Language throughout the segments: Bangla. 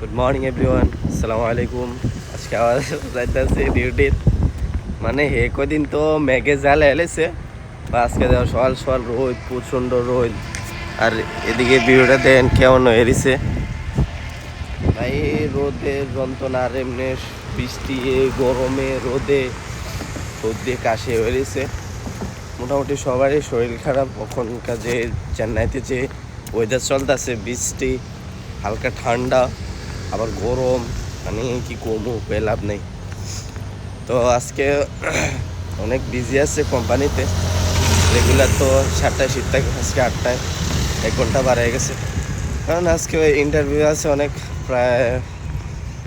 গুড মর্নিং এভরিওয়ান আসসালামু আলাইকুম আজকে আবার ডিউটির মানে হে কদিন তো মেঘে জালে এলেছে বা আজকে সকাল সকাল রোদ, প্রচণ্ড রোদ। আর এদিকে ভিডিওটা দেন কেমন এরিছে ভাই রোদের যন্ত্রণা আর এমনি বৃষ্টি গরমে, রোদে সর্দি কাশি হয়েছে। মোটামুটি সবারই শরীর খারাপ। ওখানকার যে চেন্নাইতে যে ওয়েদার চলতেছে, বৃষ্টি, হালকা ঠান্ডা আবার গরম মানে কি কমু পেয়ে লাভ নেই। তো আজকে অনেক বিজি আছে কোম্পানিতে রেগুলার তো সাতটায় শীত থাকে, আজকে আটটায়। এক ঘণ্টা বাড়ায় গেছে। কারণ আজকে ইন্টারভিউ আছে অনেক, প্রায়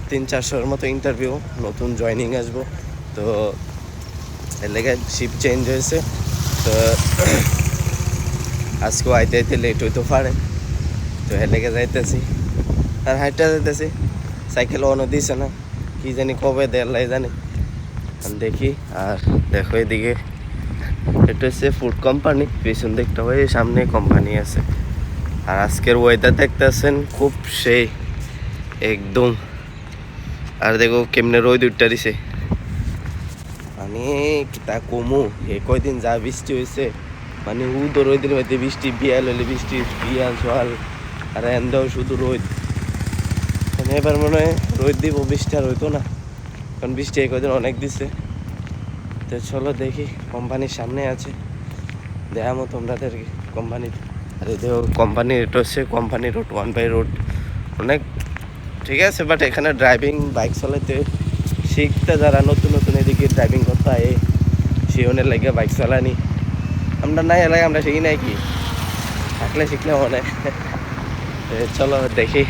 তিন চারশোর মতো ইন্টারভিউ নতুন জয়নিং আসব। তো এর লেগে শিফট চেঞ্জ হয়েছে। তো আজকেও আইতে আইতে লেট হইতে পারে। তো এর লেগে যাইতেছি। আর হাইটটা যাইতেছি সাইকেল অনও দিছে না। কি জানি কবে দেড়লাই জানি। দেখি, আর দেখো এদিকে। এটা হচ্ছে ফুড কোম্পানি পিছন দিকটা হয়ে সামনে কোম্পানি আছে। আর আজকের ওয়েদার দেখতেছেন, খুব সেই, একদম। আর দেখো কেমনে রোদ উঠটা দিছে। মানে তা কমু এ কয়দিন যা বৃষ্টি হয়েছে মানে উদো রোদের মধ্যে বৃষ্টি বিয়াল হলে বৃষ্টি, বিয়াল সকাল আর এন্দাও শুধু রোদ। এবার মনে হয় রোদ দিব, বৃষ্টি আর হইতো না। কারণ বৃষ্টি এই কদিন অনেক দিছে। তো চলো দেখি কোম্পানির সামনে আছে। দেখামো তোমাদেরকে কোম্পানির আর দেখো কোম্পানির এটা হচ্ছে company road one by road অনেক ঠিক আছে বাট এখানে ড্রাইভিং বাইক চালাতে শিখতে যারা নতুন নতুন এদিকে ড্রাইভিং করতে হয় শিওনের লাগে বাইক চালানি। আমরা নাই, এলাকায় আমরা শিখি নাই কি? থাকলে শিখলে মনে। চলো দেখি।